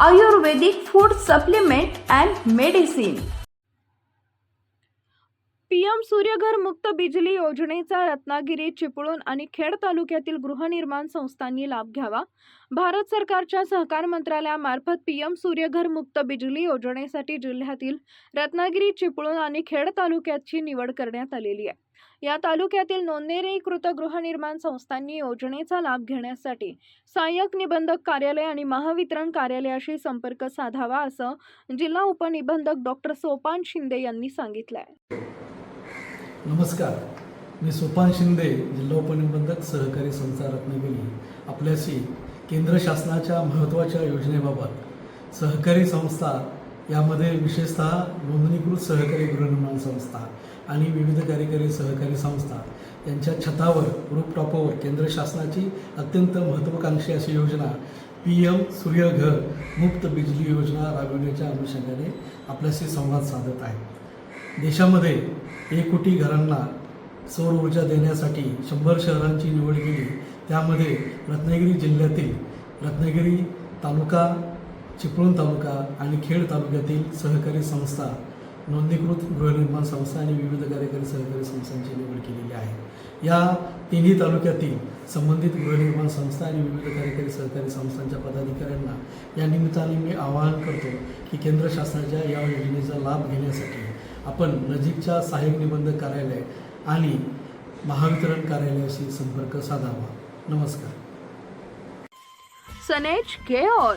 Ayurvedic food supplement and medicine PM Suryaghar मुक्त बिजली योजनेचा रत्नागिरी चिपळूण आणि खेड तालुक्यातील गृहनिर्माण संस्थांनी लाभ घ्यावा. भारत सरकारच्या सहकार मंत्रालयामार्फत पीएम सूर्यघर मुक्त बिजली योजनेसाठी जिल्ह्यातील रत्नागिरी चिपळूण आणि खेड तालुक्याची निवड करण्यात आलेली आहे. या तालुक्यातील नोंदणीकृत गृहनिर्माण संस्थांनी योजनेचा लाभ घेण्यासाठी सहाय्यक निबंधक कार्यालय आणि महावितरण कार्यालयाशी संपर्क साधावा असं जिल्हा उपनिबंधक डॉक्टर सोपान शिंदे यांनी सांगितलंय. नमस्कार. मी सोपान शिंदे जिल्हा उपनिबंधक सहकारी संस्था रत्नागिरी आपल्याशी केंद्र शासनाच्या महत्त्वाच्या योजनेबाबत सहकारी संस्था यामध्ये विशेषतः नोंदणीकृत सहकारी गृहनिर्माण संस्था आणि विविध कार्यकारी सहकारी संस्था यांच्या छतावर रूपटॉपवर केंद्र शासनाची अत्यंत महत्त्वाकांक्षी अशी योजना पी एम सूर्यघर मुक्त बिजली योजना राबविण्याच्या अनुषंगाने आपल्याशी संवाद साधत आहे. देशामध्ये एक कोटी घरांना सौर ऊर्जा देण्यासाठी शंभर शहरांची निवड केली. त्यामध्ये रत्नागिरी जिल्ह्यातील रत्नागिरी तालुका चिपळूण तालुका आणि खेड तालुक्यातील सहकारी संस्था नोंदणीकृत गृहनिर्माण संस्था आणि विविध कार्यकारी सहकारी संस्थांची निवड केलेली आहे. या तिन्ही तालुक्यातील संबंधित गृहनिर्माण संस्था आणि विविध कार्यकारी सहकारी संस्थांच्या पदाधिकाऱ्यांना या निमित्ताने मी आवाहन करतो की केंद्र शासनाच्या या योजनेचा लाभ घेण्यासाठी आपण नजीकच्या सहाय्यक निबंधक कार्यालय आणि महावितरण कार्यालयाशी संपर्क साधावा. नमस्कार. सनेज care.